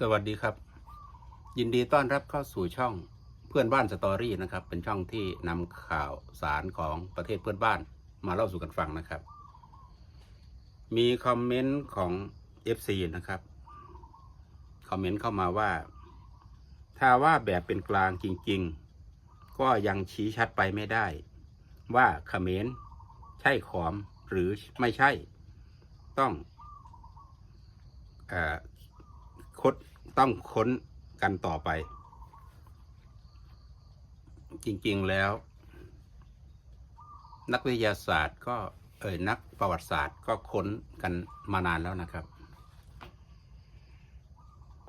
สวัสดีครับ ยินดีต้อนรับเข้าสู่ช่องเพื่อนบ้านสตอรี่นะครับ เป็นช่องที่นำข่าวสารของประเทศเพื่อนบ้านมาเล่าสู่กันฟังนะครับ มีคอมเมนต์ของ FC นะครับคอมเมนต์เข้ามาว่า ถ้าว่าแบบเป็นกลางจริง ๆ ก็ยังชี้ชัดไปไม่ได้ ว่าเขมรใช่ขอมหรือไม่ใช่ ต้องเออ คดต้องค้นกันต่อไป จริงๆแล้ว นักวิทยาศาสตร์ก็เอ่ยนักประวัติศาสตร์ก็ค้นกันมานานแล้วนะครับ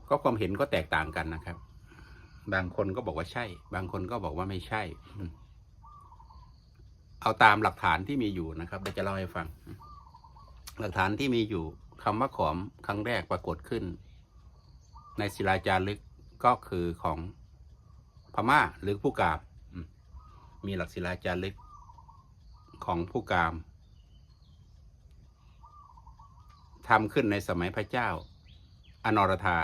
ก็ความเห็นก็แตกต่างกันนะครับ บางคนก็บอกว่าใช่ บางคนก็บอกว่าไม่ใช่ เอาตามหลักฐานที่มีอยู่นะครับเดี๋ยวจะเล่าให้ฟัง หลักฐานที่มีอยู่คำว่าขอมครั้งแรกปรากฏขึ้น ในศิลาจารึกก็คือของพม่าหรือผู้กามมมีหลักศิลาจารึกของผู้กามทำขึ้นในสมัยพระเจ้า อนรธา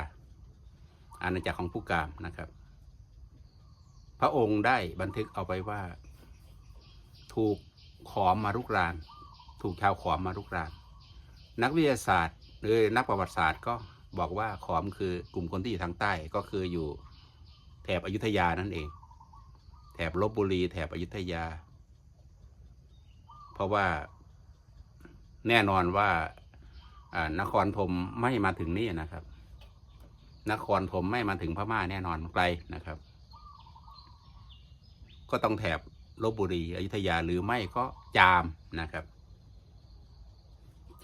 อาณาจักรของผู้กามนะครับ พระองค์ได้บันทึกเอาไว้ว่า ถูกขอมมารุกราน ถูกชาวขอมมารุกราน นักวิทยาศาสตร์หรือนักประวัติศาสตร์ก็ บอกว่าขอมคือกลุ่มคนที่อยู่ทางใต้ก็คืออยู่แถบอยุธยานั่นเอง แถบลบบุรี แถบอยุธยา เพราะว่าแน่นอนว่านครธมไม่มาถึงนี่นะครับ นครธมไม่มาถึงพม่าแน่นอนไกลนะครับ ก็ต้องแถบลบบุรีอยุธยาหรือไม่ก็จามนะครับ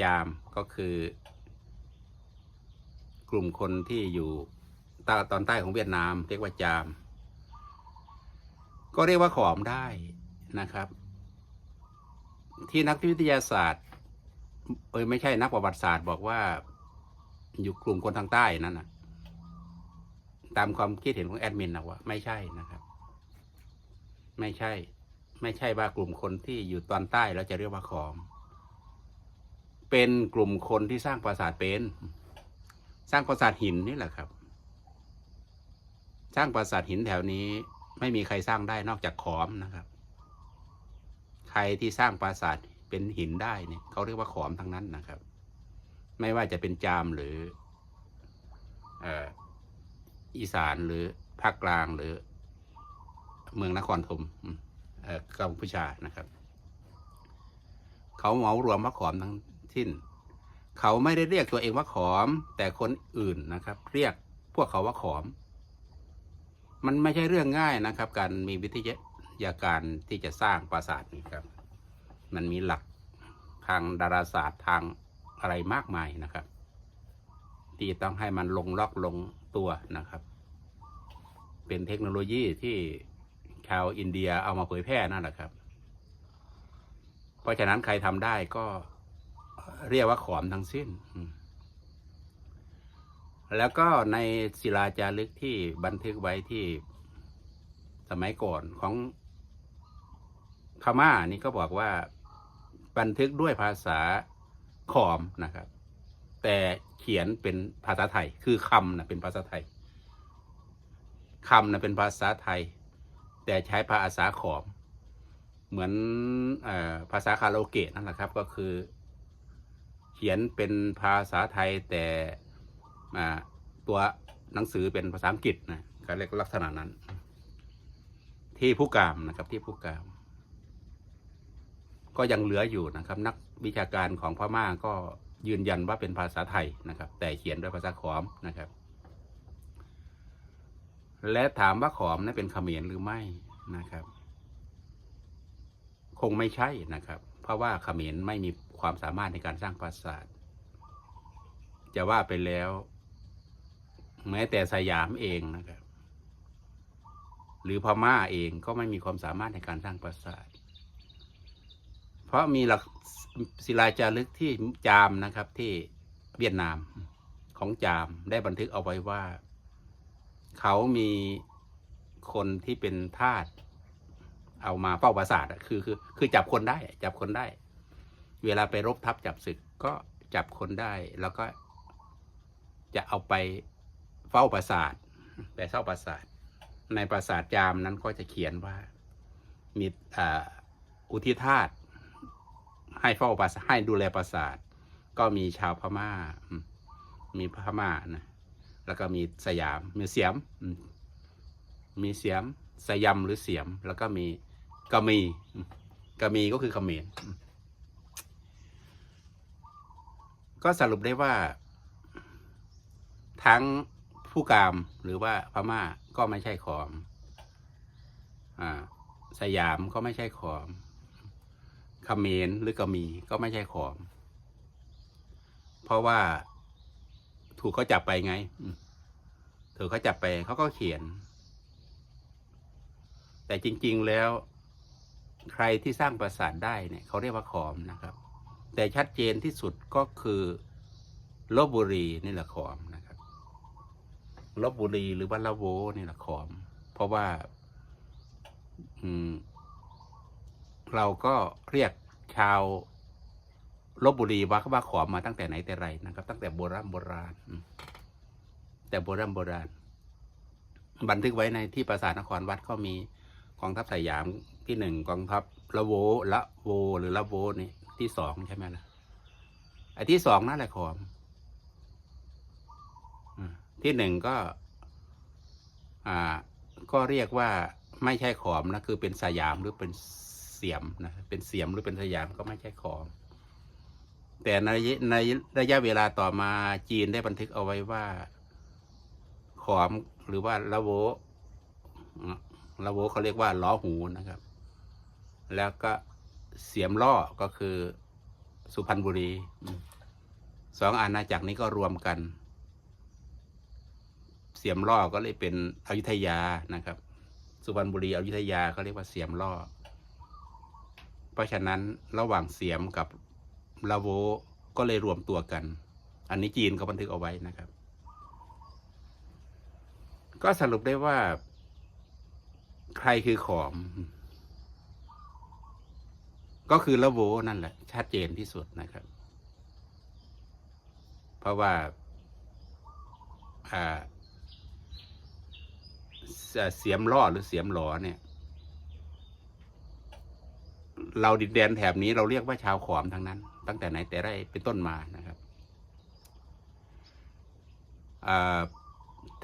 จามก็คือ กลุ่มคนที่อยู่ตตอนใต้ของเวียดนาม เรียกว่าจาม ก็เรียกว่าขอมได้นะครับ ที่นักวิทยาศาสตร์เอ้ยไม่ใช่นักประวัติศาสตร์บอกว่าอยู่กลุ่มคนทางใต้นั่นนะตามความคิดเห็นของแอดมินนะว่าไม่ใช่นะครับ ไม่ใช่ ไม่ใช่ว่ากลุ่มคนที่อยู่ตอนใต้แล้วจะเรียกว่าขอม เป็นกลุ่มคนที่สร้างปราสาทเป็น สร้างปราสาทหินนี่แหละครับ สร้างปราสาทหินแถวนี้ ไม่มีใครสร้างได้นอกจากขอมนะครับ ใครที่สร้างปราสาทเป็นหินได้เนี่ยเขาเรียกว่าขอมทั้งนั้นนะครับ ไม่ว่าจะเป็นจามหรืออีสานหรือภาคกลางหรือ เมืองนครธมกัมพูชานะครับ เขาเหมารวมว่าขอมทั้งสิ้น เขาไม่ได้เรียกตัวเองว่าขอม แต่คนอื่นนะครับ เรียกพวกเขาว่าขอม มันไม่ใช่เรื่องง่ายนะครับ การมีวิทยาการที่จะสร้างปราสาทนี่ครับ มันมีหลักทางดาราศาสตร์ทางอะไรมากมายนะครับ ที่ต้องให้มันลงล็อกลงตัวนะครับ เป็นเทคโนโลยีที่ชาวอินเดียเอามาเผยแพร่นั่นแหละครับ เพราะฉะนั้นใครทำได้ก็ เรียกว่าขอมทั้งสิ้น แล้วก็ในศิลาจารึกที่บันทึกไว้ที่สมัยก่อนของพม่านี่ก็บอกว่าบันทึกด้วยภาษาขอมนะครับ แต่เขียนเป็นภาษาไทย คือคำนะเป็นภาษาไทยคำนะเป็นภาษาไทย แต่ใช้ภาษาขอม เหมือนอภาษาคาราโอเกะนั่นแหละครับ ก็คือ เขียนเป็นภาษาไทยแต่ตัวหนังสือเป็นภาษาอังกฤษนะก็เรียกลักษณะนั้น ที่ผู้กามนะครับที่ผู้กาม ก็ยังเหลืออยู่นะครับ นักวิชาการของพม่าก็ยืนยันว่าเป็นภาษาไทยนะครับ แต่เขียนด้วยภาษาขอมนะครับ และถามว่าขอมนั้นเป็นเขมรหรือไม่นะครับ คงไม่ใช่นะครับ เพราะว่าเขมรไม่มีความสามารถในการสร้างปราสาท จะว่าไปแล้ว แม้แต่สยามเองนะครับ หรือพม่าเองก็ไม่มีความสามารถในการสร้างปราสาท เพราะมีหลักศิลาจารึกที่จามนะครับที่เวียดนามของจามได้บันทึกเอาไว้ว่า เขามีคนที่เป็นทาส เอามาเฝ้าปราสาทคือคือคือจับคนได้จับคนได้ เวลาไปรบทับจับศึกก็จับคนได้แล้วก็จะเอาไปเฝ้าปราสาทแปเฝ้าปราสาท ในปราสาทยามนั้นก็จะเขียนว่ามีอุทิศทาสให้เฝ้าปราสาทให้ดูแลปราสาท ก็มีชาวพม่า มีพม่านะแล้วก็มีสยามมีเสียม มีเสียม สยามหรือเสียม แล้วก็มี กะมีกะมีก็คือเขมรอืมก็สรุปได้ว่า ทั้งผู้กามหรือว่าพม่าก็ไม่ใช่ขอม อ่า สยามก็ไม่ใช่ขอมเขมรหรือกะมีก็ไม่ใช่ขอม เพราะว่าถูกเขาจับไปไงถูกเขาจับไปเขาก็เขียน แต่จริง ๆแล้ว ใครที่สร้างปราสาทได้เนี่ยเขาเรียกว่าขอมนะครับ แต่ชัดเจนที่สุดก็คือลบบุรีนี่แหละขอมนะครับลบบุรีหรือว่าละโวนี่แหละขอม เพราะว่าอืเราก็เรียกชาวลบบุรีว่าว่าขอมมาตั้งแต่ไหนแต่ไรนะครับ ตั้งแต่โบราณโบราณแต่โบราณโบราณ บันทึกไว้ในที่ปราสาทนครวัดก็มี กองทัพสยามที่หนึ่งกองทัพละโวละโวหรือละโวนี่ที่สองใช่ไหมล่ะไอ้ที่สองนั่นแหละขอมที่หนึ่งก็ อ่า ก็เรียกว่าไม่ใช่ขอมนะคือเป็นสยามหรือเป็นเสียมนะเป็นเสียมหรือเป็นสยามก็ไม่ใช่ขอม แต่ในในระยะเวลาต่อมาจีนได้บันทึกเอาไว้ว่า ขอมหรือว่าละโว ละโวเขาเรียกว่าล้อหูนะครับ แล้วก็เสียมล่อก็คือสุพรรณบุรีสองอาณาจักรนี้ก็รวมกัน เสียมล่อก็เลยเป็นอยุธยานะครับ สุพรรณบุรีอยุธยาเขาเรียกว่าเสียมล่อ เพราะฉะนั้นระหว่างเสียมกับลาโวก็เลยรวมตัวกัน อันนี้จีนเขาบันทึกเอาไว้นะครับ ก็สรุปได้ว่า ใครคือขอม ก็คือละโวนั่นแหละ ชัดเจนที่สุดนะครับ เพราะว่าเอ่อเสียมล่อหรือเสียมหลอเนี่ย เราดินแดนแถบนี้เราเรียกว่าชาวขอมทั้งนั้น ตั้งแต่ไหนแต่ไรเป็นต้นมานะครับอ่า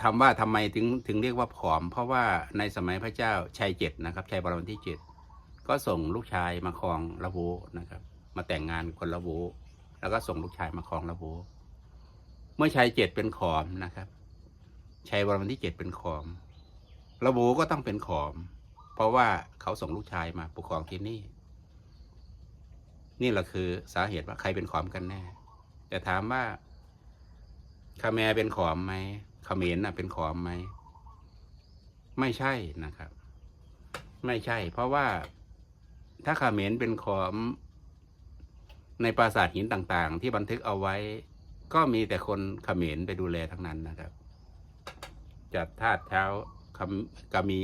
ถามว่าทำไมถึงถึงเรียกว่าขอม เพราะว่าในสมัยพระเจ้าชัยเจ็ดนะครับชัยบรมที่เจ็ดก็ส่งลูกชายมาครองละโวนะครับ มาแต่งงานคนละโวแล้วก็ส่งลูกชายมาครองละโวเมื่อชัยเจ็ดเป็นขอมนะครับชัยวรมที่เจ็ดเป็นขอมระโวก็ต้องเป็นขอม เพราะว่าเขาส่งลูกชายมาปกครองที่นี่ นี่แหละคือสาเหตุว่าใครเป็นขอมกันแน่ แต่ถามว่าคาแมร์เป็นขอมไหม เขมรน่ะเป็นขอมไหมไม่ใช่นะครับ ไม่ใช่ เพราะว่าถ้าเขมรเป็นขอม ในปราสาทหินต่าง ๆ ที่บันทึกเอาไว้ ก็มีแต่คนเขมรไปดูแลทั้งนั้นนะครับ จัดทาสเท้าคำกมี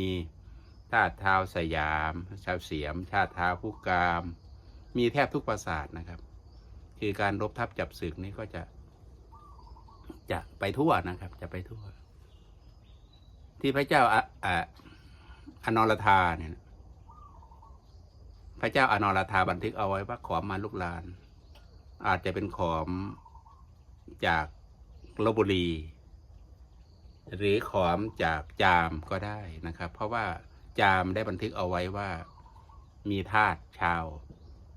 ทาสเท้าสยามชาวเสียมชาติเท้าผู้กาม มีแทบทุกปราสาทนะครับ คือการรบทับจับศึกนี่ก็จะ จะไปทั่วนะครับ ไปทั่ว ที่พระเจ้าอะอะอนรธาเนี่ยพระเจ้าอนรธาบันทึกเอาไว้ว่าขอมมาลุกลาน อาจจะเป็นขอมจากลบบุรี หรือขอมจากจามก็ได้นะครับ เพราะว่าจามได้บันทึกเอาไว้ว่ามีทาสชาว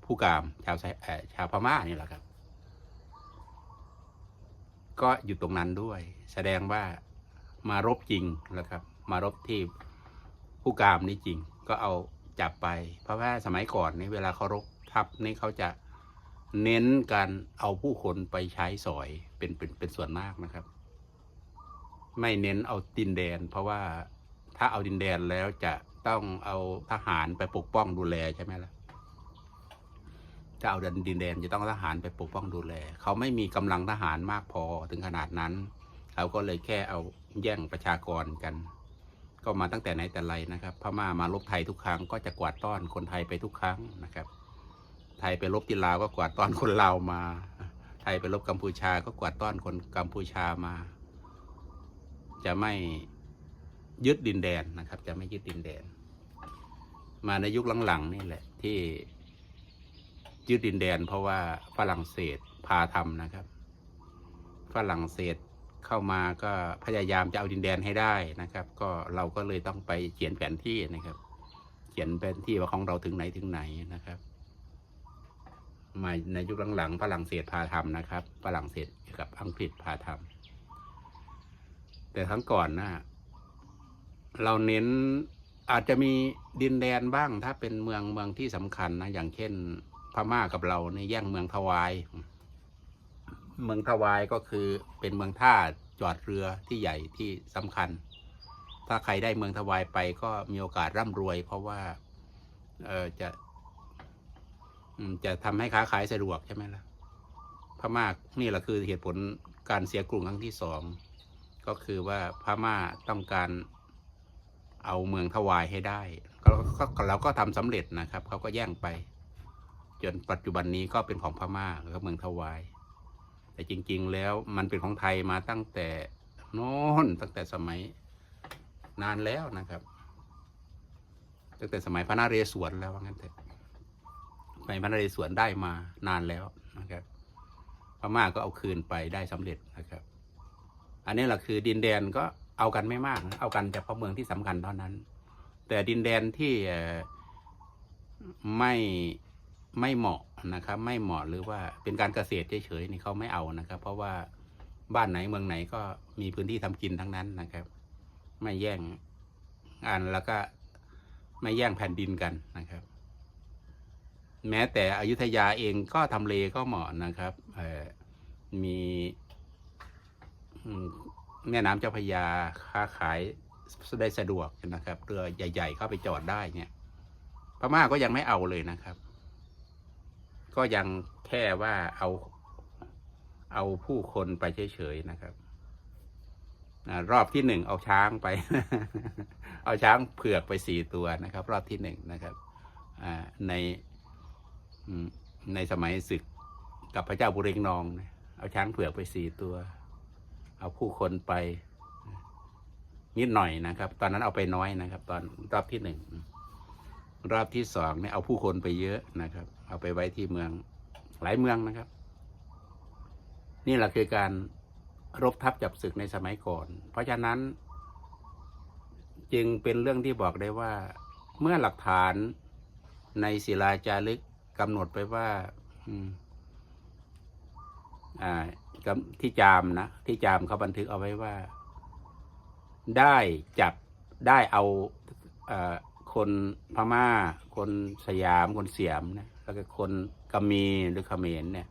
ผู้กาม ชาวชาวพม่านี่แหละครับ ก็อยู่ตรงนั้นด้วย แสดงว่ามารบจริงนะครับ มารบที่ผู้กามนี่จริง ก็เอาจับไป เพราะว่าสมัยก่อนนี่เวลาเขารบทัพนี่เขาจะเน้นการเอาผู้คนไปใช้สอยเป็นเป็นเป็นส่วนมากนะครับ ไม่เน้นเอาดินแดน เพราะว่าถ้าเอาดินแดนแล้วจะต้องเอาทหารไปปกป้องดูแลใช่ไหมล่ะ ถ้าเอาดินแดนจะต้องทหารไปปกป้องดูแล เขาไม่มีกำลังทหารมากพอถึงขนาดนั้น เขาก็เลยแค่เอาแย่งประชากรกัน ก็มาตั้งแต่ไหนแต่ไรนะครับ พม่ามาลบไทยทุกครั้งก็จะกวาดต้อนคนไทยไปทุกครั้งนะครับ ไทยไปลบที่ลาวก็กวาดต้อนคนลาวมา ไทยไปลบกัมพูชาก็กวาดต้อนคนกัมพูชามา จะไม่ยึดดินแดนนะครับ จะไม่ยึดดินแดน มาในยุคหลังๆนี่แหละที่ ยึดดินแดน เพราะว่าฝรั่งเศสพาทำนะครับ ฝรั่งเศสเข้ามาก็พยายามจะเอาดินแดนให้ได้นะครับ ก็เราก็เลยต้องไปเขียนแผนที่นะครับ เขียนแผนที่ว่าของเราถึงไหนถึงไหนนะครับ มาในยุคหลังๆฝรั่งเศสพาทำนะครับฝรั่งเศสกับอังกฤษพาทำแต่ทั้งก่อนนะเราเน้นอาจจะมีดินแดนบ้างถ้าเป็นเมืองเมืองที่สำคัญนะอย่างเช่น พม่ากับเราในยแย่งเมืองทวาย เมืองทวายก็คือเป็นเมืองท่าจอดเรือที่ใหญ่ที่สำคัญ ถ้าใครได้เมืองทวายไปก็มีโอกาสร่ำรวย เพราะว่าเออจะจะทำให้ค้าขายสะดวกใช่ไหมล่ะพม่านี่แหละคือเหตุผลการเสียกรุงครั้งที่สองก็คือว่าพม่าต้องการเอาเมืองทวายให้ได้เราก็ทำสำเร็จนะครับเขาก็แย่งไป จนปัจจุบันนี้ก็เป็นของพม่าแล้วเมืองทวาย แต่จริง ๆ แล้วมันเป็นของไทยมาตั้งแต่โน้นตั้งแต่สมัยนานแล้วนะครับ ตั้งแต่สมัยพระนเรศวรแล้วว่างั้นเถอะไปพระนเรศวรได้มานานแล้วนะครับพม่าก็เอาคืนไปได้สำเร็จนะครับ อันนี้แหละคือดินแดนก็เอากันไม่มาก เอากันเฉพาะเมืองที่สำคัญเท่านั้น แต่ดินแดนที่ไม่ ไม่เหมาะนะครับ ไม่เหมาะหรือว่าเป็นการเกษตรเฉยๆนี่เขาไม่เอานะครับ เพราะว่าบ้านไหนเมืองไหนก็มีพื้นที่ทำกินทั้งนั้นนะครับ ไม่แย่งอันแล้วก็ไม่แย่งแผ่นดินกันนะครับ แม้แต่อยุธยาเองก็ทำเลก็เหมาะนะครับมีแม่น้ำเจ้าพยาค้าขายได้สะดวกนะครับ เรือใหญ่ ๆ เข้าไปจอดได้เนี่ยพม่าก็ยังไม่เอาเลยนะครับ ก็ยังแค่ว่าเอาเอาผู้คนไปเฉยๆนะครับรอบที่หนึ่งเอาช้างไป เอาช้างเผือกไปสี่ตัวนะครับ รอบที่หนึ่งนะครับในในสมัยศึกกับพระเจ้าบุเรงนอง เอาช้างเผือกไปสี่ตัว เอาผู้คนไปนิดหน่อยนะครับ ตอนนั้นเอาไปน้อยนะครับ ตอนรอบที่หนึ่ง รอบที่สองเนี่ยเอาผู้คนไปเยอะนะครับ เอาไปไว้ที่เมืองหลายเมืองนะครับ นี่แหละคือการรบทับจับศึกในสมัยก่อน เพราะฉะนั้น จึงเป็นเรื่องที่บอกได้ว่า เมื่อหลักฐานในศิลาจารึกกำหนดไปว่าที่จามนะที่จามเขาบันทึกเอาไว้ว่า ได้จับได้เอา คนพม่า คนสยาม คนเสียมนะแล้วก็คนกำมีหรือเขมรเนี่ย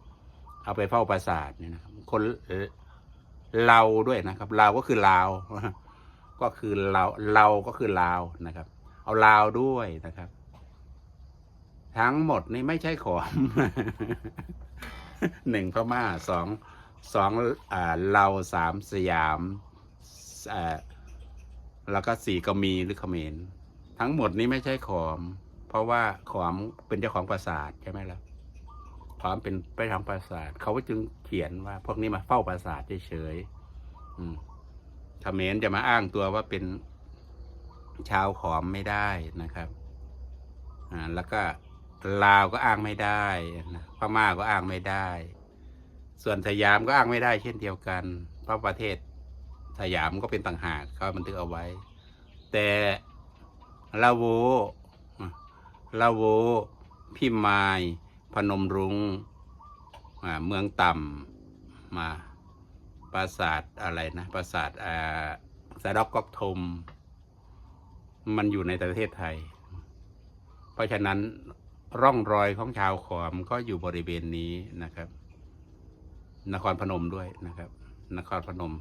เอาไปเฝ้าปราสาทเนี่ยนะครับคนเราด้วยนะครับเราก็คือลาว ก็คือเราเราก็คือลาวนะครับ เอาลาวด้วยนะครับ ทั้งหมดนี่ไม่ใช่ของหนึ่งพม่าสองสองอ่าเราวสามสยามแล้วก็สี่ก็มีหรือเขมร ทั้งหมดนี้ไม่ใช่ขอม เพราะว่าขอมเป็นเจ้าของปราสาทใช่ไหมล่ะขอมเป็นไปทางปราสาทเขาจึงเขียนว่า พวกนี้มาเฝ้าปราสาทเฉยๆอืมเขมรจะมาอ้างตัวว่าเป็นชาวขอมไม่ได้นะครับ อ่า แล้วก็ลาวก็อ้างไม่ได้นะพม่าก็อ้างไม่ได้ ส่วนสยามก็อ้างไม่ได้เช่นเดียวกัน เพราะประเทศสยามก็เป็นต่างหากเขาบันทึกเอาไว้ แต่ ลาโวลาโว พิมาย พนมรุง้งเมืองต่ำมาปราสาทอะไรนะปราสาทอ่าสะดอกกอกทม มันอยู่ในประเทศไทย เพราะฉะนั้นร่องรอยของชาวขอมก็อยู่บริเวณนี้นะครับ นครพนมด้วยนะครับ นครพนม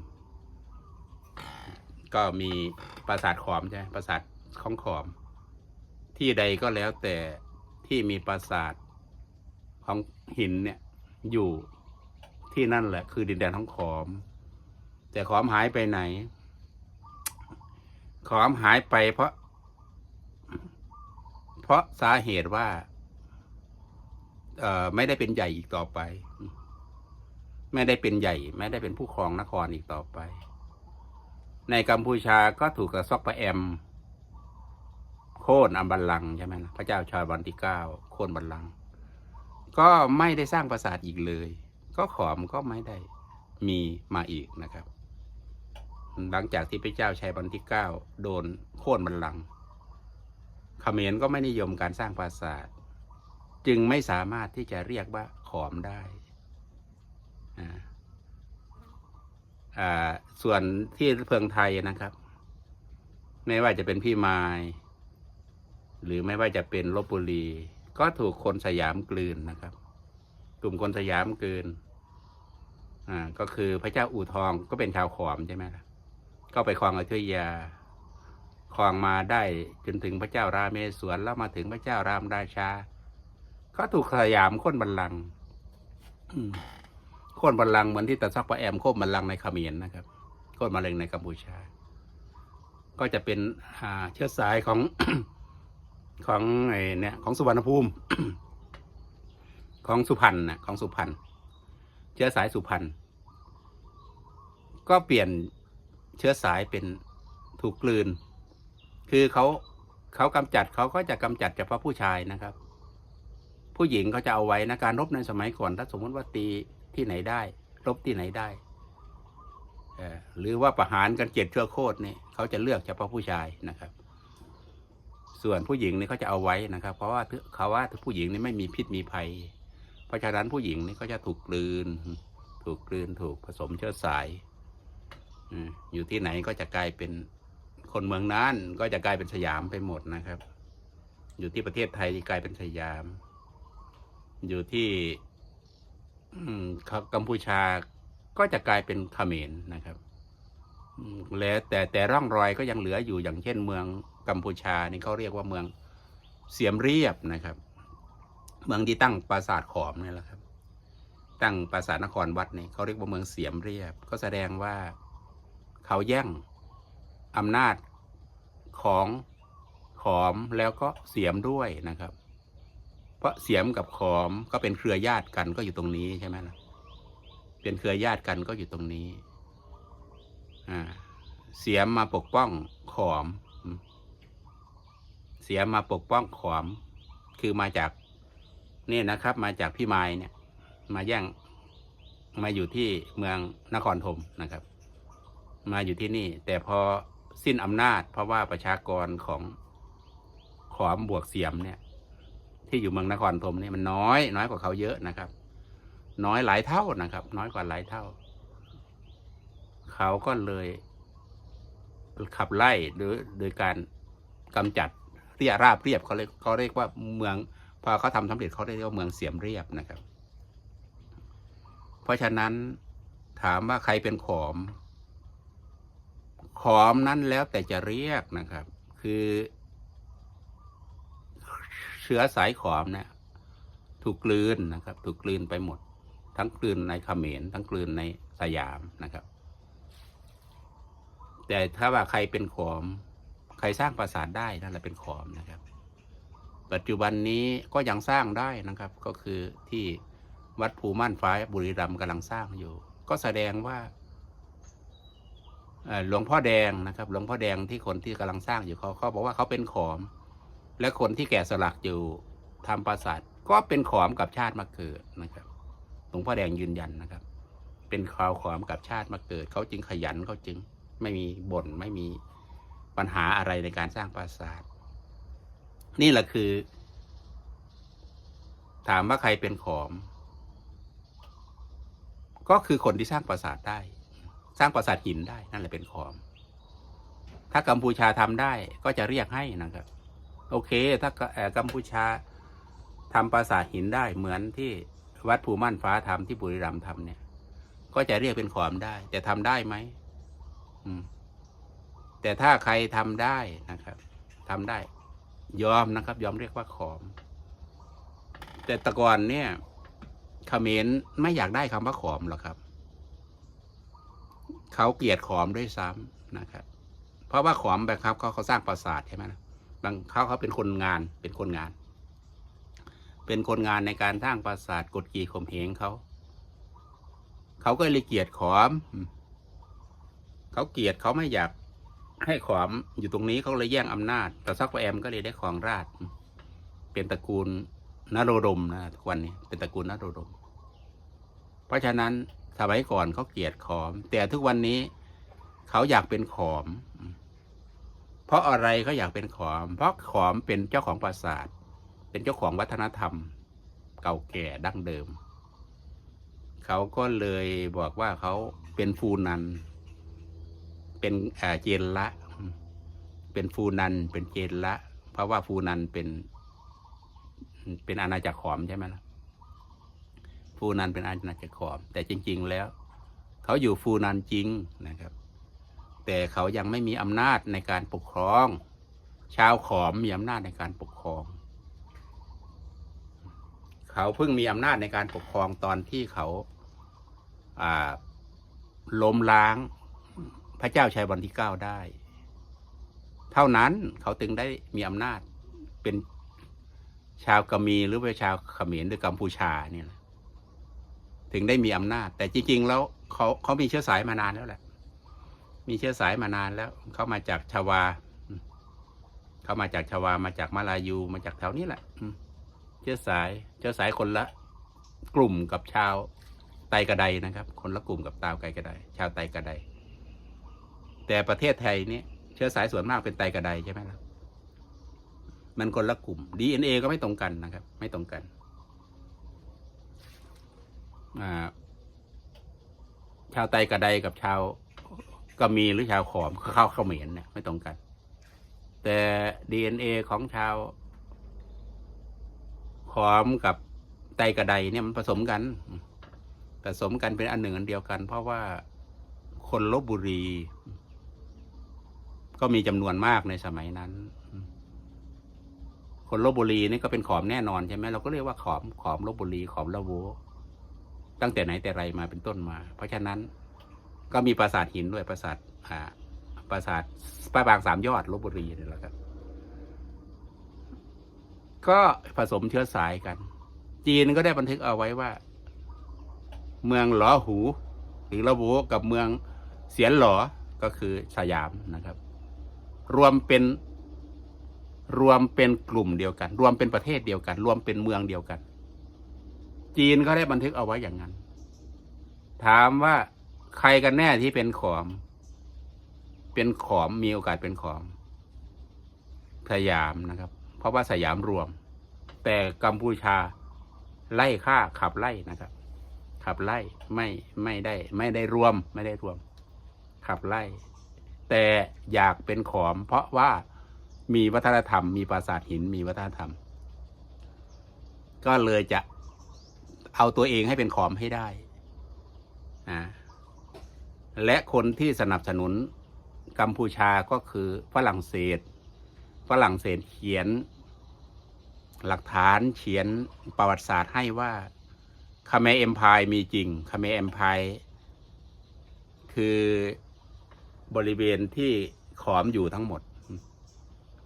ก็มีปราสาทขอมใช่ไหมปราสาท ของขอม ที่ใดก็แล้วแต่ที่มีปราสาทของหินเนี่ยอยู่ที่นั่นแหละ คือดินแดนของขอม แต่ขอมหายไปไหน ขอมหายไปเพราะ เพราะสาเหตุว่าไม่ได้เป็นใหญ่อีกต่อไป ไม่ได้เป็นใหญ่ ไม่ได้เป็นผู้ครองนครอีกต่อไป ในกัมพูชาก็ถูกกระซอกประแอม โค่นอัมบัลลังใช่ไหมนะพระเจ้าชาวันที่เก้าโค่นบัลลังก์ก็ไม่ได้สร้างปราสาทอีกเลย ก็ขอมก็ไม่ได้มีมาอีกนะครับ หลังจากที่พระเจ้าชัยวันที่เก้าโดนโค่นบัลลังก์เขมรก็ไม่นิยมการสร้างปราสาทจึงไม่สามารถที่จะเรียกว่าขอมได้ส่วนที่เพืองไทยนะครับ ไม่ว่าจะเป็นพี่มาย หรือไม่ว่าจะเป็นลบบุรี ก็ถูกคนสยามกลืนนะครับ กลุ่มคนสยามกลืนอ่าก็คือพระเจ้าอู่ทองก็เป็นชาวขอมใช่ไหมล่ะก็ไปครองอยุธยาครองมาได้จนถึงพระเจ้าราเมศวรแล้วมาถึงพระเจ้ารามราชา ก็ถูกสยามค่นบัลลังก์ค่นบัลลังก์เหมือนที่ตะซักปะแอมโค่นบัลลังก์ในเขมรนะครับค่นบัลลังในกัมพูชา ก็จะเป็นเชื้อสายของ ของไอ้เนี่ยของสุวรรณภูมิ ของสุพรรณนะของสุพรรณเชื้อสายสุพรรณก็เปลี่ยนเชื้อสายเป็นถูกกลืน คือเขาเขากำจัดเขาก็จะกำจัดเฉพาะผู้ชายนะครับ ผู้หญิงเขาจะเอาไว้นะการรบในสมัยก่อนถ้าสมมติว่าตีที่ไหนได้ รบที่ไหนได้หรือว่าประหารกันเจ็ดชั่วโคตรนี่เขาจะเลือกเฉพาะผู้ชายนะครับ ส่วนผู้หญิงนี่เขาจะเอาไว้นะครับ เพราะว่าเขาว่าผู้หญิงนี่ไม่มีพิษมีภัย เพราะฉะนั้นผู้หญิงนี่ก็จะถูกกลืน ถูกกลืนถูกผสมเชื้อสายอยู่ที่ไหนก็จะกลายเป็นคนเมืองนั้นก็จะกลายเป็นสยามไปหมดนะครับ อยู่ที่ประเทศไทยกลายเป็นสยาม อยู่ที่กัมพูชาก็จะกลายเป็นเขมรนะครับ แล้วแต่แต่ร่องรอยก็ยังเหลืออยู่อย่างเช่นเมืองกัมพูชานี่เขาเรียกว่าเมืองเสียมเรียบนะครับ เมืองที่ตั้งปราสาทขอมนี่แหละครับ ตั้งปราสาทนครวัดนี่เขาเรียกว่าเมืองเสียมเรียบ ก็แสดงว่าเขาแย่งอำนาจของขอมแล้วก็เสียมด้วยนะครับ เพราะเสียมกับขอมก็เป็นเครือญาติกันก็อยู่ตรงนี้ใช่ไหมล่ะเป็นเครือญาติกันก็อยู่ตรงนี้ เสียมมาปกป้องขอม เสียมมาปกป้องขอม คือมาจากนี่นะครับ มาจากพี่ไม้เนี่ย มาแย่งมาอยู่ที่เมืองนครธมนะครับ มาอยู่ที่นี่ แต่พอสิ้นอำนาจ เพราะว่าประชากรของขอมบวกเสียมเนี่ย ที่อยู่เมืองนครธมเนี่ยมันน้อย น้อยกว่าเขาเยอะนะครับ น้อยหลายเท่านะครับ น้อยกว่าหลายเท่า เขาก็เลยขับไล่โดยโดยการกำจัดเรียราบเรียบเขาเรียกเขาเรียกว่าเมืองพอเขาทำสำเร็จเขาเรียกว่าเมืองเสียมเรียบนะครับ เพราะฉะนั้นถามว่าใครเป็นขอม ขอมนั้นแล้วแต่จะเรียกนะครับ คือเชื้อสายขอมเนี่ยถูกกลืนนะครับ ถูกกลืนไปหมด ทั้งกลืนในเขมรทั้งกลืนในสยามนะครับ แต่ถ้าว่าใครเป็นขอม ใครสร้างปราสาทได้นั่นแหละเป็นขอมนะครับ ปัจจุบันนี้ก็ยังสร้างได้นะครับ ก็คือที่วัดภูม่านฟ้าบุรีรัมย์กำลังสร้างอยู่ ก็แสดงว่าหลวงพ่อแดงนะครับ หลวงพ่อแดงที่คนที่กำลังสร้างอยู่เขาเขาบอกว่าเขาเป็นขอม และคนที่แกะสลักอยู่ทำปราสาทก็เป็นขอมกับชาติมาเกิดนะครับ หลวงพ่อแดงยืนยันนะครับ เป็นข่าวขอมกับชาติมาเกิด เขาจึงขยันเขาจึง ไม่มีบ่นไม่มีปัญหาอะไรในการสร้างปราสาท นี่แหละคือ ถามว่าใครเป็นขอม ก็คือคนที่สร้างปราสาทได้ สร้างปราสาทหินได้นั่นแหละเป็นขอม ถ้ากัมพูชาทำได้ก็จะเรียกให้นะครับ โอเค ถ้ากัมพูชาทำปราสาทหินได้เหมือนที่วัดภูม่านฟ้าทำที่บุรีรัมย์ทำเนี่ย ก็จะเรียกเป็นขอมได้ แต่ทำได้ไหม แต่ถ้าใครทำได้นะครับทำได้ ยอมนะครับ ยอมเรียกว่าขอม แต่ตะกอนเนี่ยเขมรไม่อยากได้คำว่าขอมหรอกครับ เขาเกลียดขอมด้วยซ้ำนะครับ เพราะว่าขอมแบบครับเขาเขาสร้างปราสาทใช่ไหมนะบางเขาเขาเป็นคนงานเป็นคนงาน เป็นคนงานในการสร้างปราสาทกดขี่ข่มเหงเขา เขาก็เลยเกลียดขอม เขาเกลียดเขาไม่อยากให้ขอมอยู่ตรงนี้เขาเลยแย่งอำนาจแต่ซักแอมก็เลยได้ครองราชเป็นตระกูลนโรดมนะทุกวันนี้เป็นตระกูลนโรดม เพราะฉะนั้นสมัยก่อนเขาเกลียดขอม แต่ทุกวันนี้เขาอยากเป็นขอม เพราะอะไรเขาอยากเป็นขอม เพราะขอมเป็นเจ้าของปราสาทเป็นเจ้าของวัฒนธรรม เก่าแก่ดั้งเดิม เขาก็เลยบอกว่าเขาเป็นฟูนัน เป็นเจนละ เป็นฟูนัน เป็นเจนละ เพราะว่าฟูนันเป็น เป็นอาณาจักรขอมใช่ไหมล่ะ ฟูนันเป็นอาณาจักรขอม แต่จริง ๆ แล้ว เขาอยู่ฟูนันจริงนะครับ แต่เขายังไม่มีอำนาจในการปกครอง ชาวขอมมีอำนาจในการปกครอง เขาเพิ่งมีอำนาจในการปกครองตอนที่เขาล้มล้าง พระเจ้าชัยวันที่เก้าได้ เท่านั้นเขาถึงได้มีอำนาจเป็นชาวกะมีหรือเป็นชาวเขมรหรือกัมพูชาเนี่ยนะถึงได้มีอำนาจ แต่จริง ๆ แล้วเขาเขามีเชื้อสายมานานแล้วแหละ มีเชื้อสายมานานแล้ว เขามาจากชาวา เขามาจากชาวามาจากมาลายูมาจากแถวนี้แหละเชื้อสายเชื้อสายคนละ กลุ่มกับชาวไตกระไดนะครับ คนละกลุ่มกับตาวไกกระไดชาวไตกระได แต่ประเทศไทยนี่ยเชื้อสายส่วนมากเป็นไตกระไดใช่ไหมล่ะมันคนละกลุ่ม DNA ก็ไม่ตรงกันนะครับ ไม่ตรงกันชาวไตกระไดกับชาวกะมีหรือชาวขอมเข้าเขมรเนี่ยไม่ตรงกัน แต่ DNA ของชาวขอมกับไตกระไดเนี่ยมันผสมกัน ผสมกันเป็นอันหนึ่งอันเดียวกัน เพราะว่าคนลบบุรี ก็มีจำนวนมากในสมัยนั้น คนลบบุรีนี่ก็เป็นขอมแน่นอนใช่ไหมเราก็เรียกว่าขอมขอมลบบุรีขอมละโวตั้งแต่ไหนแต่ไรมาเป็นต้นมา เพราะฉะนั้นก็มีปราสาทหินด้วยปราสาทอ่าปราสาทป้าบางสามยอดลบบุรีนี่แหละครับ ก็ผสมเชื้อสายกัน จีนก็ได้บันทึกเอาไว้ว่า เมืองหลอหู หรือละโวกับเมืองเสียนหลอก็คือสยามนะครับ รวมเป็นรวมเป็นกลุ่มเดียวกัน รวมเป็นประเทศเดียวกัน รวมเป็นเมืองเดียวกัน จีนก็ได้บันทึกเอาไว้อย่างนั้น ถามว่าใครกันแน่ที่เป็นขอม เป็นขอมมีโอกาสเป็นขอม สยามนะครับ เพราะว่าสยามรวม แต่กัมพูชาไล่ฆ่าขับไล่นะครับ ขับไล่ไม่ไม่ได้ ไม่ได้รวม ไม่ได้รวม ขับไล่ แต่อยากเป็นขอม เพราะว่ามีวัฒนธรรม มีปราสาทหินมีวัฒนธรรม ก็เลยจะเอาตัวเองให้เป็นขอมให้ได้อ่าและคนที่สนับสนุนกัมพูชาก็คือฝรั่งเศส ฝรั่งเศสเขียน หลักฐานเขียนประวัติศาสตร์ให้ว่าคาเมเอ็มพายมีจริงคาเมเอ็มพายคือ บริเวณที่ขอมอยู่ทั้งหมด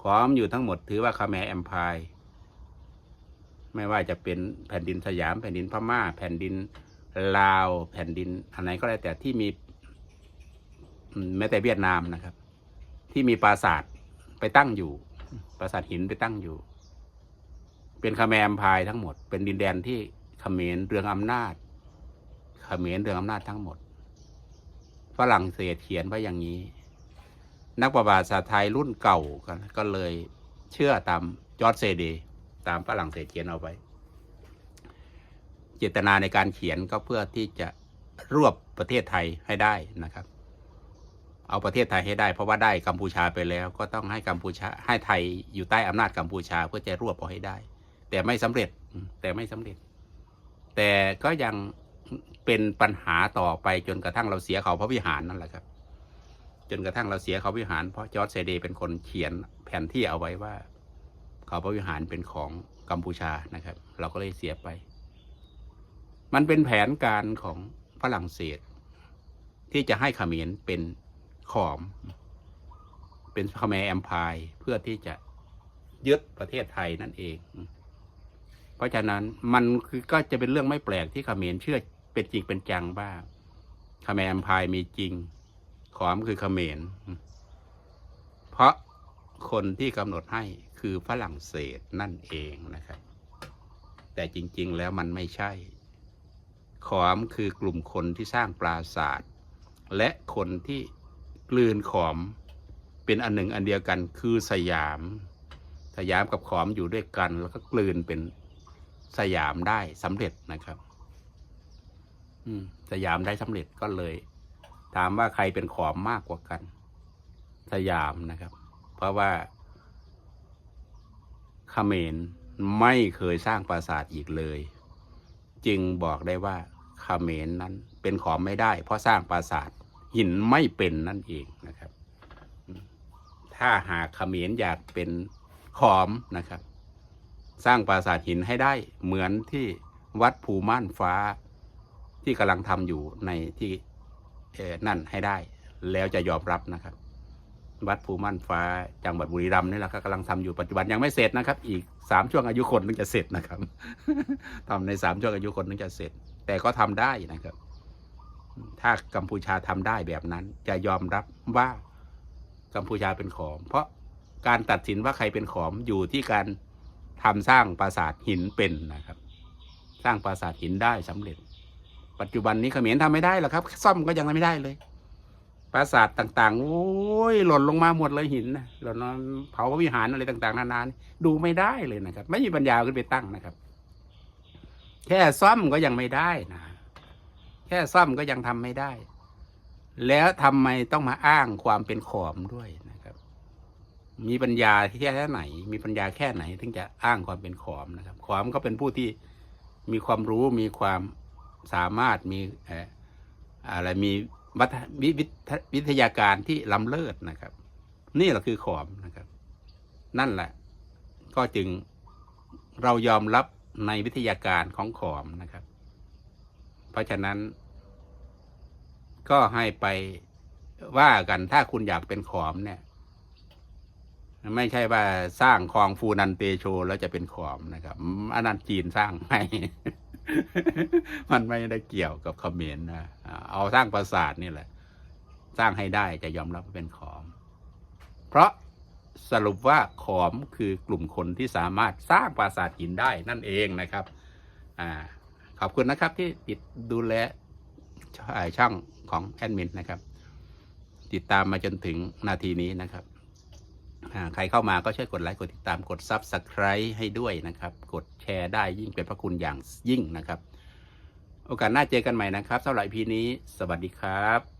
ขอมอยู่ทั้งหมด ถือว่าคาเมเอ็มพายไม่ว่าจะเป็นแผ่นดินสยามแผ่นดินพม่า แผ่นดินลาว แผ่นดินอะไรก็แล้วแต่ที่มีอืมแม้แต่เวียดนามนะครับ ที่มีปราสาทไปตั้งอยู่ ปราสาทหินไปตั้งอยู่ เป็นคาเมเอ็มพายทั้งหมด เป็นดินแดนที่เขมรเรืองอำนาจเขมรเรืองอำนาจทั้งหมด ฝรั่งเศสเขียนไว้อย่างนี้ นักประวัติศาสตร์ไทยรุ่นเก่ากันก็เลยเชื่อตามจอร์จเซเดตามฝรั่งเศสเขียนเอาไว้ เจตนาในการเขียนก็เพื่อที่จะรวบประเทศไทยให้ได้นะครับ เอาประเทศไทยให้ได้เพราะว่าได้กัมพูชาไปแล้ว ก็ต้องให้กัมพูชาให้ไทยอยู่ใต้อำนาจกัมพูชาเพื่อจะรวบเอาให้ได้ แต่ไม่สำเร็จแต่ไม่สำเร็จ แต่ก็ยัง เป็นปัญหาต่อไปจนกระทั่งเราเสียเขาพระวิหารนั่นแหละครับ จนกระทั่งเราเสียเขาพระวิหาร เพราะจอร์จเซเดเป็นคนเขียนแผนที่เอาไว้ว่า เขาพระวิหารเป็นของกัมพูชานะครับ เราก็เลยเสียไป มันเป็นแผนการของฝรั่งเศส ที่จะให้เขมรเป็นขอม เป็นคาเมแอมพายเพื่อที่จะยึดประเทศไทยนั่นเอง เพราะฉะนั้นมันคือก็จะเป็นเรื่องไม่แปลกที่เขมรเชื่อ เป็นจริงเป็นจังว่าคาเมแอมพายมีจริง ขอมคือเขมรเพราะคนที่กำหนดให้คือฝรั่งเศสนั่นเองนะครับ แต่จริง ๆ แล้วมันไม่ใช่ ขอมคือกลุ่มคนที่สร้างปราศาสาทและคนที่กลืนขอมเป็นอันหนึ่งอันเดียวกันคือสยาม สยามกับขอมอยู่ด้วยกัน แล้วก็กลืนเป็นสยามได้สำเร็จนะครับ สยามได้สำเร็จก็เลย ถามว่าใครเป็นขอมมากกว่ากัน สยามนะครับ เพราะว่าเขมรไม่เคยสร้างปราสาทอีกเลย จึงบอกได้ว่าเขมรนั้นเป็นขอมไม่ได้ เพราะสร้างปราสาทหินไม่เป็นนั่นเองนะครับ ถ้าหากเขมรอยากเป็นขอมนะครับ สร้างปราสาทหินให้ได้เหมือนที่วัดภูม่านฟ้า ที่กำลังทำอยู่ในที่นั่นให้ได้ แล้วจะยอมรับนะครับ วัดภูม่านฟ้าจังหวัดบุรีรัมย์นี่แหละก็กำลังทำอยู่ปัจจุบันยังไม่เสร็จนะครับ อีกสามช่วงอายุคนถึงจะเสร็จนะครับทำในสามช่วงอายุคนถึงจะเสร็จ แต่ก็ทำได้นะครับ ถ้ากัมพูชาทำได้แบบนั้น จะยอมรับว่ากัมพูชาเป็นขอม เพราะการตัดสินว่าใครเป็นขอมอยู่ที่การทำสร้างปราสาทหินเป็นนะครับ สร้างปราสาทหินได้สำเร็จ ปัจจุบันนี้เขมรทำไม่ได้หรอกครับ ซ่อมก็ยังไม่ได้เลยปราสาทต่าง ๆ โอ้ยหล่นลงมาหมดเลยหินนะหล่นเผาวิหารอะไรต่าง ๆ นานานดูไม่ได้เลยนะครับ ไม่มีปัญญาขึ้นไปตั้งนะครับ แค่ซ่อมก็ยังไม่ได้นะแค่ซ่อมก็ยังทำไม่ได้ แล้วทำไมต้องมาอ้างความเป็นขอมด้วยนะครับ มีปัญญาแค่ไหน มีปัญญาแค่ไหน ถึงจะอ้างความเป็นขอมนะครับ ขอมก็เป็นผู้ที่มีความรู้มีความ สามารถมีอะไรมีวัฒวิทวิทยาการที่ล้ำเลิศนะครับ นี่แหละคือขอมนะครับ นั่นแหละ ก็จึงเรายอมรับในวิทยาการของขอมนะครับ เพราะฉะนั้น ก็ให้ไปว่ากันถ้าคุณอยากเป็นขอมเนี่ย ไม่ใช่ว่าสร้างคลองฟูนันเตโชแล้วจะเป็นขอมนะครับอันนั้นจีนสร้างให้ มันไม่ได้เกี่ยวกับเขมรนะเอาสร้างปราสาทนี่แหละ สร้างให้ได้จะยอมรับว่าเป็นขอม เพราะสรุปว่าขอมคือกลุ่มคนที่สามารถสร้างปราสาทหินได้นั่นเองนะครับ อ่า ขอบคุณนะครับที่ติดดูแลช่าช่องของแอดมินนะครับ ติดตามมาจนถึงนาทีนี้นะครับ ใครเข้ามาก็ช่วยกดไลค์กดติดตามกด Subscribe ให้ด้วยนะครับ กดแชร์ได้ยิ่งเป็นพระคุณอย่างยิ่งนะครับ โอกาสหน้าเจอกันใหม่นะครับสำหรับพีนี้ สวัสดีครับ